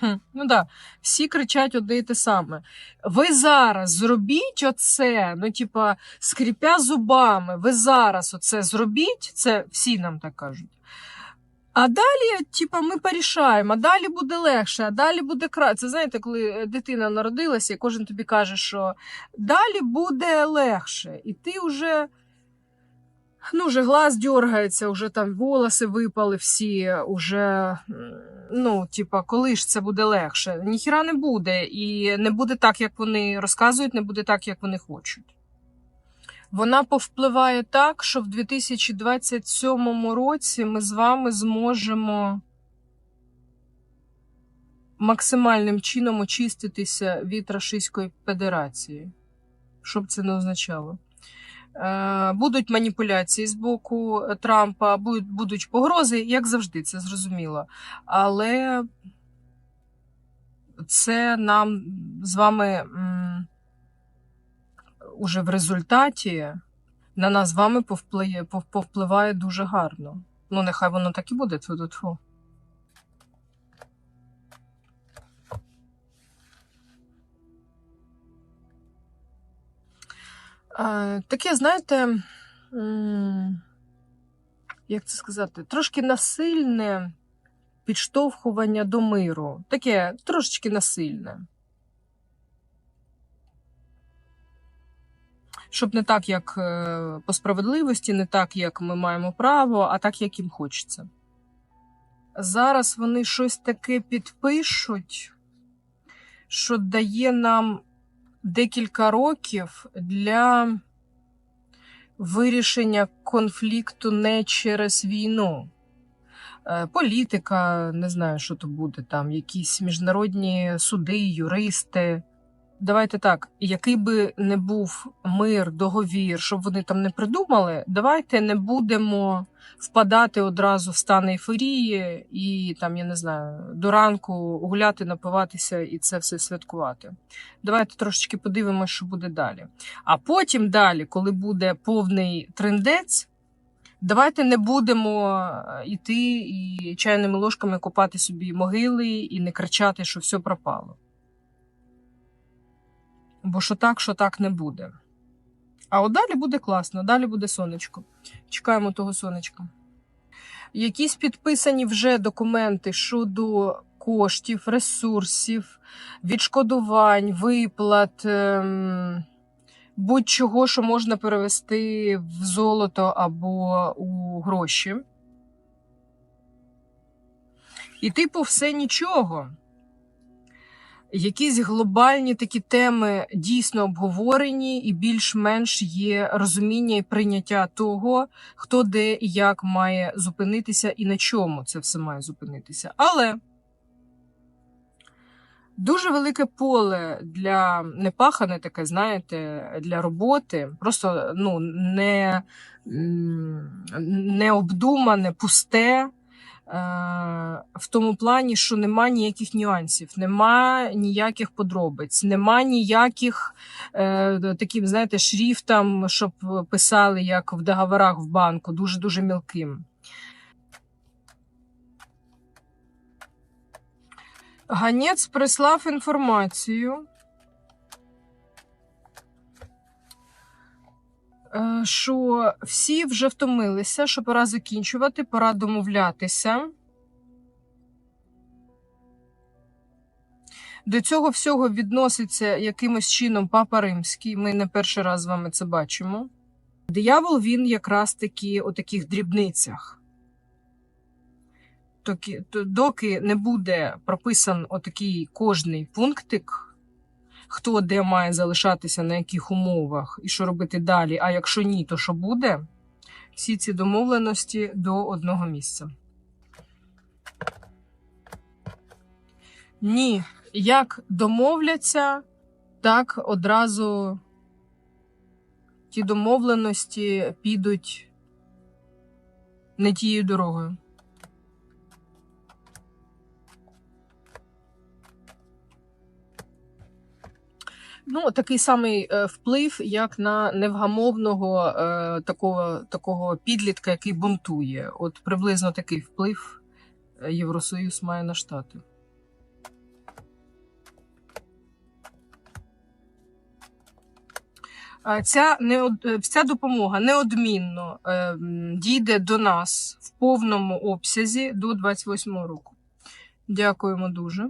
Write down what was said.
Хм, ну да, всі кричать одне і те саме. Ви зараз зробіть оце, ну, типа, скріпя зубами, ви зараз оце зробіть, це всі нам так кажуть. А далі, типа, ми порішаємо, а далі буде легше, а далі буде краще. Це знаєте, коли е, дитина народилася, і кожен тобі каже, що далі буде легше, і ти вже. Ну, вже глаз дергається, вже там волоси випали всі, уже, ну, типа, коли ж це буде легше? Ніхіра не буде. І не буде так, як вони розказують, не буде так, як вони хочуть. Вона повпливає так, що в 2027 році ми з вами зможемо максимальним чином очиститися від Російської Федерації. Що б це не означало? Е, Будуть маніпуляції з боку Трампа, будуть, погрози, як завжди, це зрозуміло. Але це нам з вами уже в результаті на нас з вами повпливає, дуже гарно. Ну, нехай воно так і буде. Тьфу-тьфу. Таке, знаєте, як це сказати, трошки насильне підштовхування до миру. Таке трошечки насильне. Щоб не так, як е, по справедливості, не так, як ми маємо право, а так, як їм хочеться. Зараз вони щось таке підпишуть, що дає нам декілька років для вирішення конфлікту не через війну. Е, Політика, не знаю, що то буде там, якісь міжнародні суди, юристи. Давайте так, який би не був мир, договір, щоб вони там не придумали, давайте не будемо впадати одразу в стан ейфорії і там, я не знаю, до ранку гуляти, напиватися і це все святкувати. Давайте трошечки подивимося, що буде далі. А потім далі, коли буде повний трендець, давайте не будемо йти і чайними ложками копати собі могили і не кричати, що все пропало. Бо що так, що так не буде. А от далі буде класно, далі буде сонечко. Чекаємо того сонечка. Якісь підписані вже документи щодо коштів, ресурсів, відшкодувань, виплат, ем, будь-чого, що можна перевести в золото або у гроші. І, типу, все нічого. Якісь глобальні такі теми дійсно обговорені, і більш-менш є розуміння і прийняття того, хто де і як має зупинитися і на чому це все має зупинитися. Але дуже велике поле для непахане таке, знаєте, для роботи, просто ну, не, м, необдумане, пусте. Е, в тому плані, що нема ніяких нюансів, нема ніяких подробиць, нема ніяких е, таким, знаєте, шрифтом, щоб писали як в договорах в банку, дуже-дуже мілким. Ганець прислав інформацію. Що всі вже втомилися, що пора закінчувати, пора домовлятися. До цього всього відноситься якимось чином Папа Римський. Ми не перший раз з вами це бачимо. Диявол він якраз таки у таких дрібницях. Доки не буде прописан отакий кожний пунктик, хто де має залишатися, на яких умовах і що робити далі. А якщо ні, то що буде? Всі ці домовленості до одного місця. Ні, як домовляться, так одразу ті домовленості підуть не тією дорогою. ну такий самий е, вплив, як на невгамовного е, такого такого підлітка, який бунтує. От приблизно такий вплив е, Євросоюз має на штати. Ця не ця допомога неодмінно дійде до нас в повному обсязі до 28 року. Дякуємо дуже.